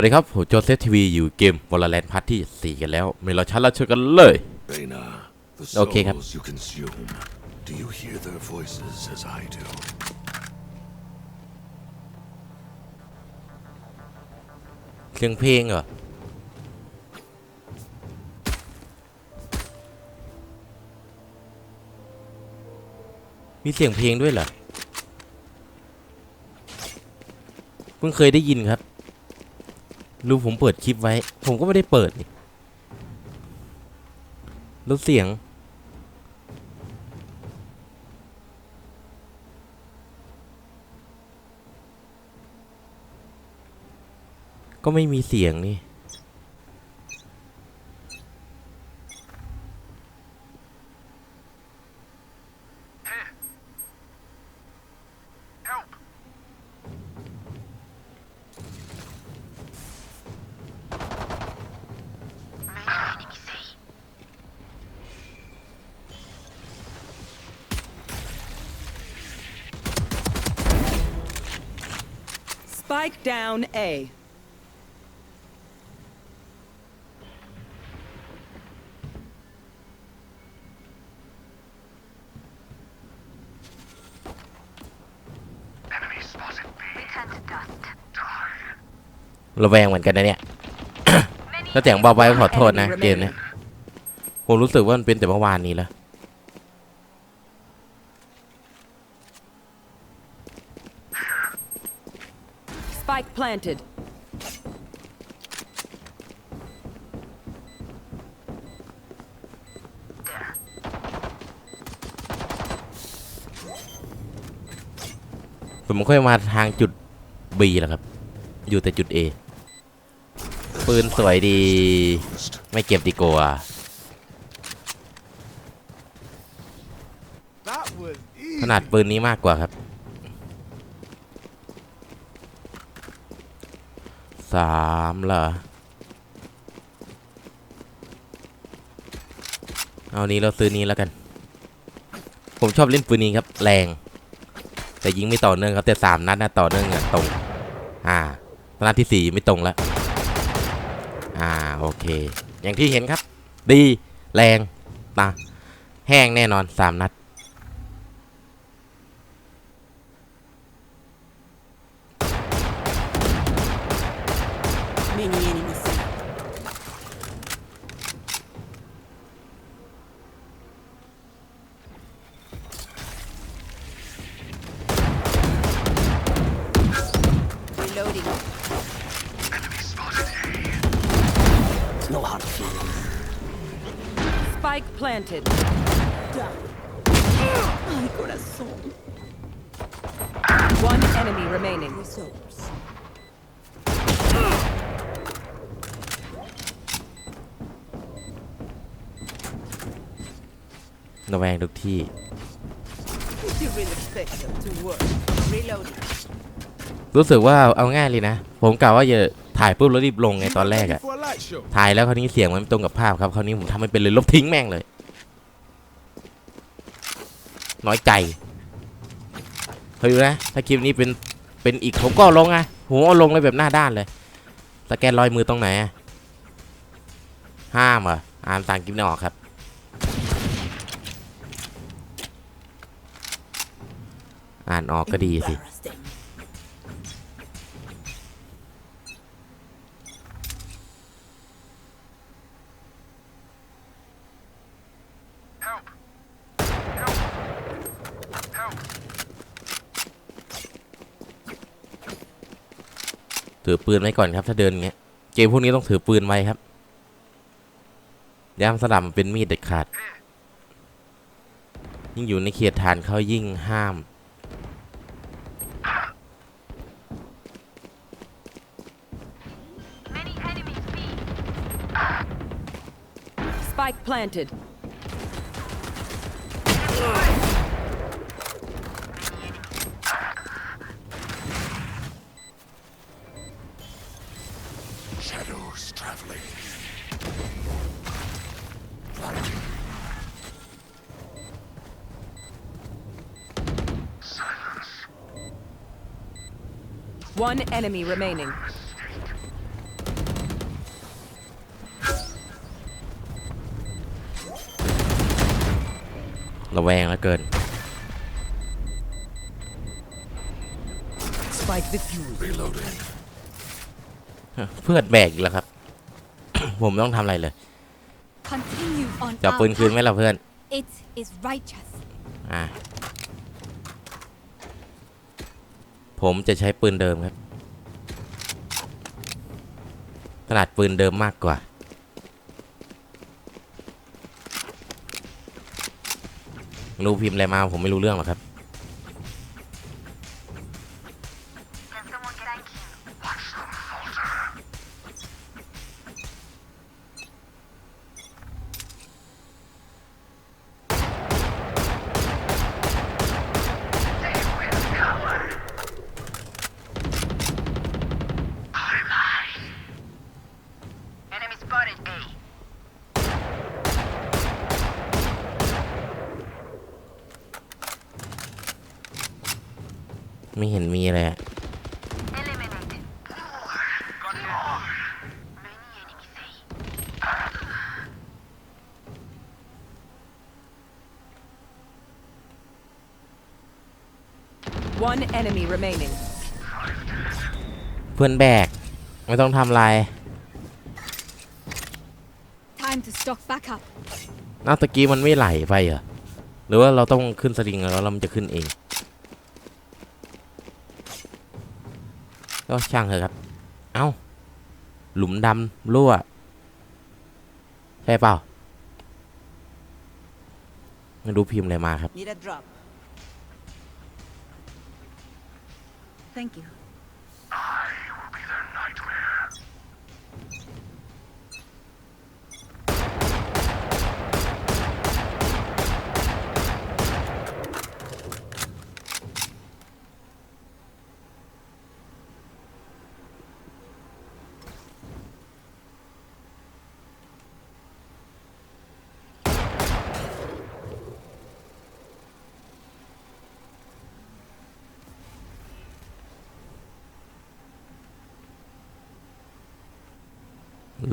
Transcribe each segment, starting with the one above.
วัสดีครับผมโจเซฟทีวีอยู่เกม Valorant พาร์ทที่ 4 กันแล้วไม่รอช้าเราเชิญกันเลย Bena, the Okay, Cap. souls you consume. Do you hear their voices as I do? เสียงเพลงเหรอมีเสียงเพลงด้วยเหรอ เพิ่งเคยได้ยินครับ รู้ผมเปิดคลิปไว้ ผมก็ไม่ได้เปิดนี่ล้เสียง ก็ไม่มีเสียงนี่ Spike down A. Return to dust. ระแวงเหมือนกันนะเนี่ย ถ้าเสียงเบาไปก็ขอโทษนะ เกมเนี้ยผมรู้สึกว่ามันเป็นแต่เมื่อวานนี้แล้ว Spike planted. ผมค่อยมาทางจุด B แหละครับ อยู่แต่จุด A ปืนสวยดี ไม่เก็บดีกว่า That was ขนาดปืนนี้มากกว่าครับ สามเหรอ เอานี้เราซื้อนี้แล้วกัน ผมชอบเล่นปืนนี้ครับ แรง แต่ยิงไม่ต่อเนื่องครับ แต่สามนัดนะต่อเนื่องอะตรง อ่านัดที่สี่ไม่ตรงแล้ว อ่าโอเค อย่างที่เห็นครับ ดีแรงตาแห้งแน่นอนสามนัด ระแวงทุกที่ รู้สึกว่าเอาง่ายเลยนะ ผมกล่าวว่าจะถ่ายปุ๊บแล้วรีบลงไงตอนแรกอะถ่ายแล้วคราวนี้เสียงมันไม่ตรงกับภาพครับคราวนี้ผมทำไม่เป็นเลยลบทิ้งแม่งเลย น้อยใจเฮ้ยดูนะ ถ้าคลิปนี้เป็นเป็นอีกผมก็ลงอะผมเอาลงเลยแบบหน้าด้านเลยสแกนรอยมือตรงไหนห้ามเหรออ่านต่างกิมไม่ออกครับ อ่านออกก็ดีสิ ถือปืนไว้ก่อนครับ ถ้าเดินอย่างเงี้ย เกมพวกนี้ต้องถือปืนไว้ครับย่ามสลับมันเป็นมีดเด็ดขาด ยิ่งอยู่ในเขตฐานเขายิ่งห้าม Spike planted. Shadows traveling. One enemy remaining. ระแวงแล้วเกิน Spike diffused. Reloading. เพื่อนแบกอีกแล้วครับ ผมต้องทำอะไรเลย Continue on จะเอาปืน our คืนไหม path. ล่ะเพื่อน It is righteous. อ่าผมจะใช้ปืนเดิมครับ ขนาดปืนเดิมมากกว่า รู้พิมพ์อะไรมาผมไม่รู้เรื่องหรอกครับ One enemy remaining. เพื่อนแบก ไม่ต้องทำอะไร Time to stock back up. น้าตะกี้มันไม่ไหลไปเหรอ หรือว่าเราต้องขึ้นสลิงแล้วเรามันจะขึ้นเอง ก็ช่างเถอะครับ เอ้า หลุมดำรั่ว ใช่เปล่าไม่รู้พิมพ์อะไรมาครับ Need a drop. Thank you. Will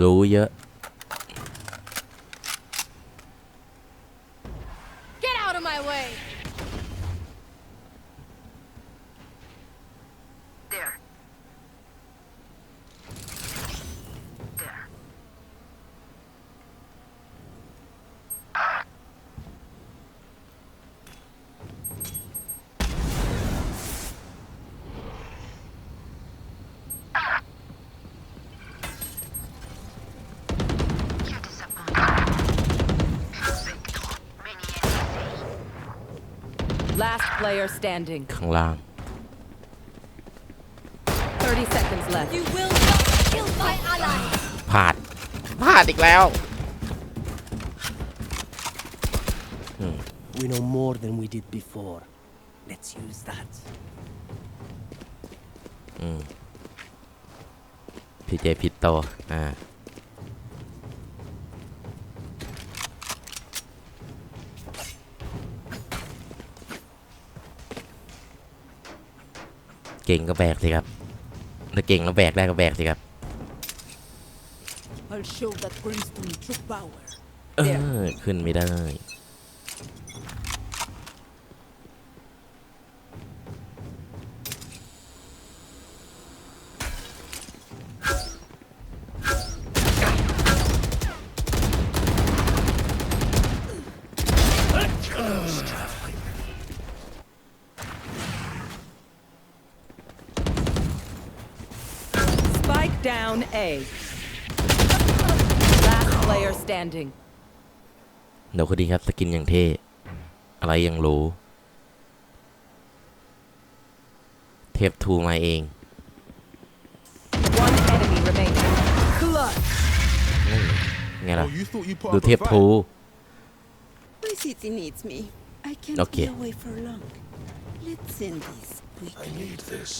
รู้เยอะ Last player standing. ข้างล่าง 30 seconds left. You will not kill my ally. พลาดพลาดอีกแล้ว We know more than we did before. Let's use that. พี่เจผิดโต อ่า เก่งก็แบกสิครับถ้าเก่งแล้วแบกได้ก็แบกสิครับ I'll show that brimstone true power. เออขึ้นไม่ได้ down A. Last player standing. เดี๋ยวก็ดีครับสกินอย่างเท่อะไรยังรู้ เทปทูมาเอง One enemy remaining. Clutch. ไงล่ะ Oh, you thought you put ดู up เท a ปทู fight? My city needs me. I can't Okay. be away for long. Let's end this I quickly. need this.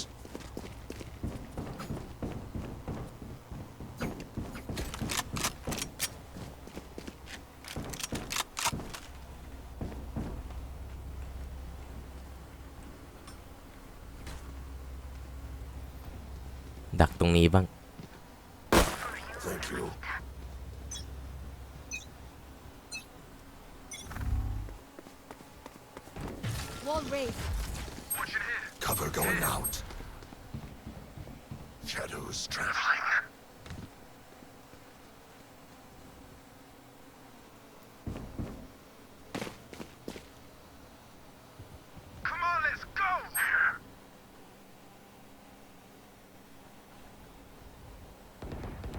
ตรงนี้บ้าง Thank you. wall raised. Cover going out. Shadows traveling.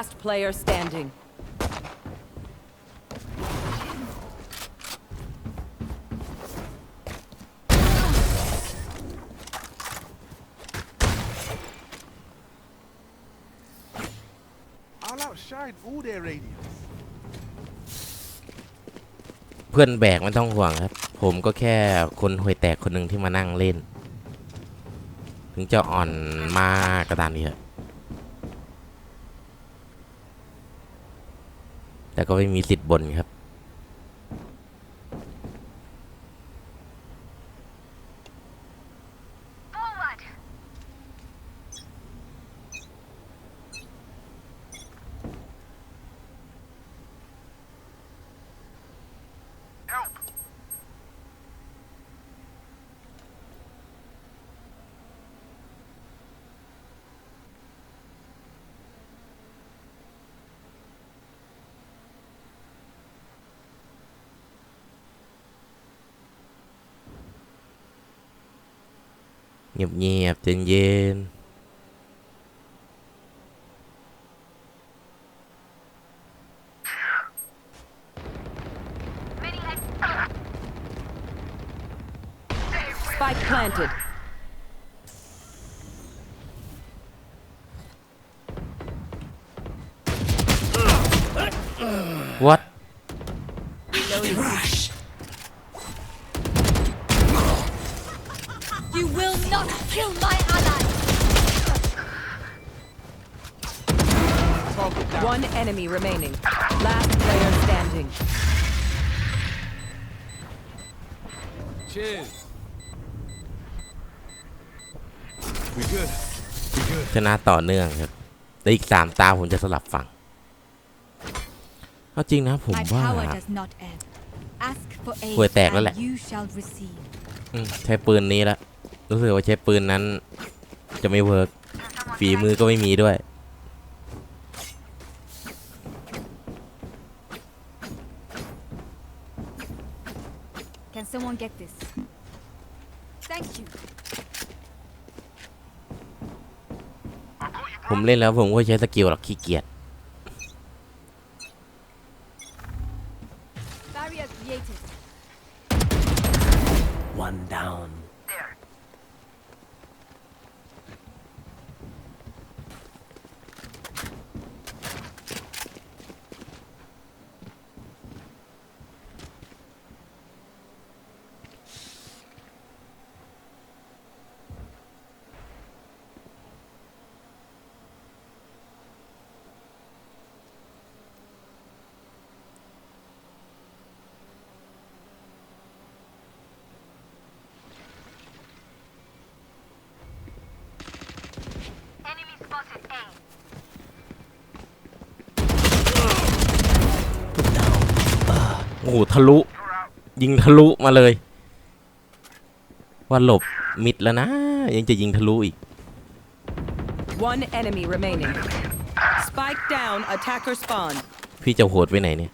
Last player standing. I'll outshine all their radiance. เพื่อนแบกไม่ต้องห่วงครับ ผมก็แค่คนห่วยแตกคนหนึ่งที่มานั่งเล่น ถึงจะอ่อนมากกระดานนี้ครับ แต่ก็ไม่มีสิทธิ์บนครับ เงียบเงียบๆใจเย็น Many enemy remaining. Last player standing. Cheers. We good. We good. ชนะต่อเนื่องครับแต่อีกสามตาผมจะสลับฝั่งเอาจริงนะผม My ว่า power does not ebb. Ask for aid, ห่วยแตกแล้วแหละ and you shall receive. อืมใช้ปืนนี้ละรู้สึกว่าใช้ปืนนั้น จะไม่เวิร์กฝีมือก็ไม่มีด้วย Can someone get this? Thank you. ผมเล่นแล้วผมก็ใช้สกิลหรอกขี้เกียจ Barrier created. One down. อ้โหทะลุ ยิงทะลุมาเลย ว่าหลบมิดแล้วนะ ยังจะยิงทะลุอีก One enemy remaining. Spike down. Attacker spawn. พี่จะโหดไว้ไหนเนี่ย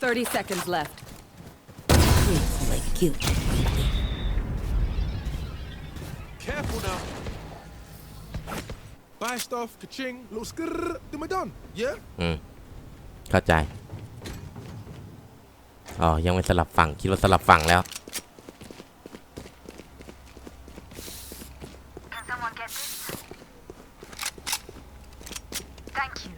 30 seconds left. It's my guilt. cool now. Buy stuff, ka-ching, little skrrr, then we're done. Yeah? อืม เข้าใจ อ๋อ ยังไม่สลับฝั่ง คิดว่าสลับฝั่งแล้ว Can someone get this? Thank you.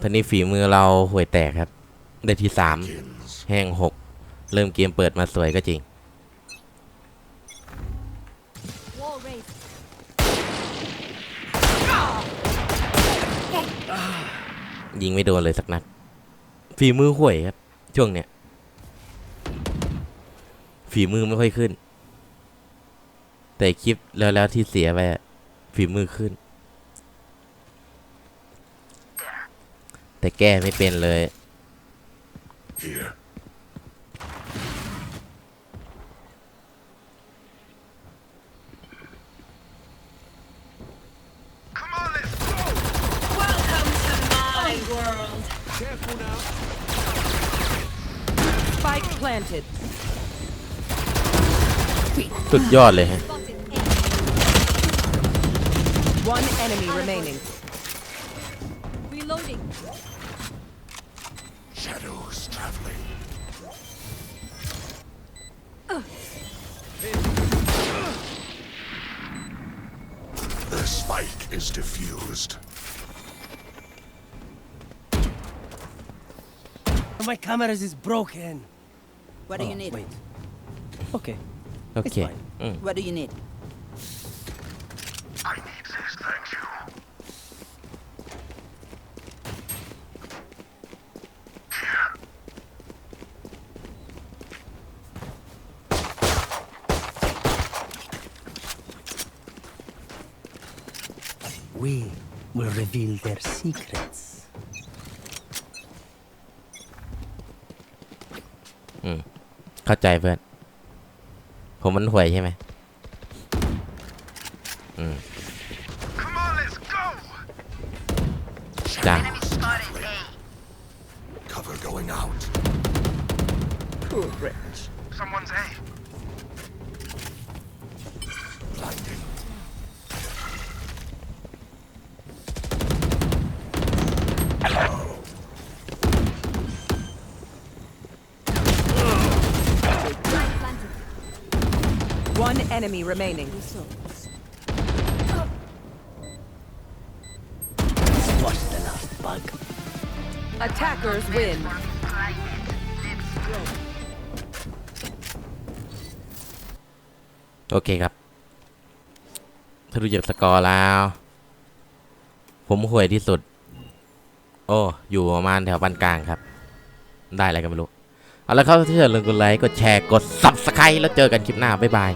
ตอนนี้ฝีมือเราห่วยแตกครับ ได้ที่สาม แห้งหก เริ่มเกมเปิดมาสวยก็จริง ยิงไม่โดนเลยสักนัด ฝีมือห่วยครับ ช่วงเนี้ย ฝีมือไม่ค่อยขึ้น แต่คลิปแล้วแล้วที่เสียไปฝีมือขึ้น แต่แก้ไม่เป็นเลย Here. planted. สุดยอดเลยฮะ Spotted A. One enemy remaining. Reloading. Shadows traveling. The spike is diffused. My cameras is broken. What do oh, you ah, need? Wait. Okay. Okay. Mm. What do you need? I need this, thank you. We will reveal their secrets. Hmm. เข้าใจเพื่อน ผมมันห่วยใช่ไหมอืมจ้า One enemy remaining. Squash the last bug. Attackers win. Let's go. โอเคครับ ถ้าดูจากสกอร์แล้ว ผมห่วยที่สุด โอ้ อยู่ประมาณแถวปานกลางครับ ได้อะไรกันไม่รู้ เอาละครับถ้าเกิดลืมกดไลค์ กดแชร์ กด Subscribe แล้วเจอกันคลิปหน้า บ๊ายบาย